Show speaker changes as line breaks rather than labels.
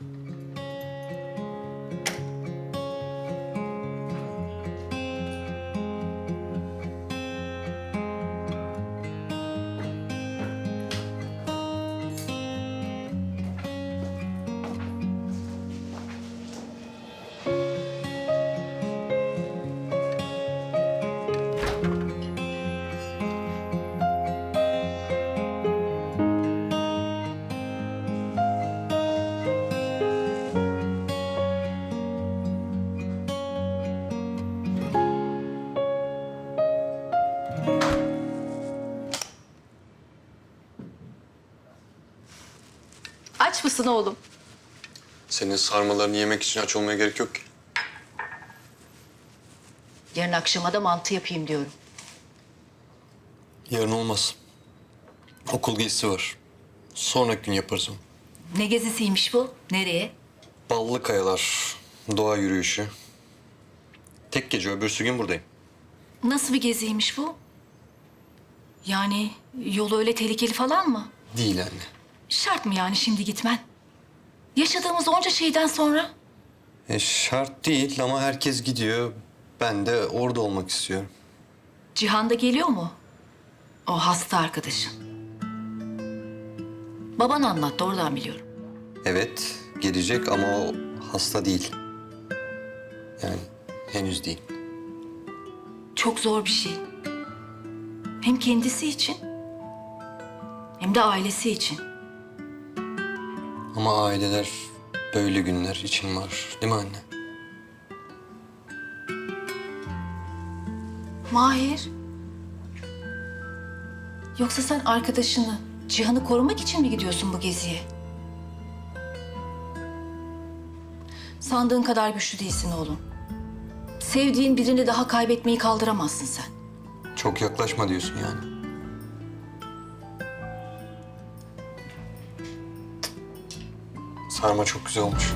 嗯。Mısın oğlum?
Senin sarmalarını yemek için aç olmaya gerek yok ki.
Yarın akşama da mantı yapayım diyorum.
Yarın olmaz. Okul gezisi var. Sonraki gün yaparız onu.
Ne gezisiymiş bu? Nereye?
Ballı kayalar, doğa yürüyüşü. Tek gece öbürsü gün buradayım.
Nasıl bir geziymiş bu? Yani yolu öyle tehlikeli falan mı?
Değil anne.
Şart mı yani şimdi gitmen? Yaşadığımız onca şeyden sonra?
E, şart değil ama herkes gidiyor. Ben de orada olmak istiyorum.
Cihan da geliyor mu? O hasta arkadaşın. Baban anlattı oradan biliyorum.
Evet, gelecek ama o hasta değil. Yani henüz değil.
Çok zor bir şey. Hem kendisi için hem de ailesi için.
Ama aileler böyle günler için var. Değil mi anne?
Mahir. Yoksa sen arkadaşını, Cihan'ı korumak için mi gidiyorsun bu geziye? Sandığın kadar güçlü değilsin oğlum. Sevdiğin birini daha kaybetmeyi kaldıramazsın sen.
Çok yaklaşma diyorsun yani. Sarma çok güzel olmuş.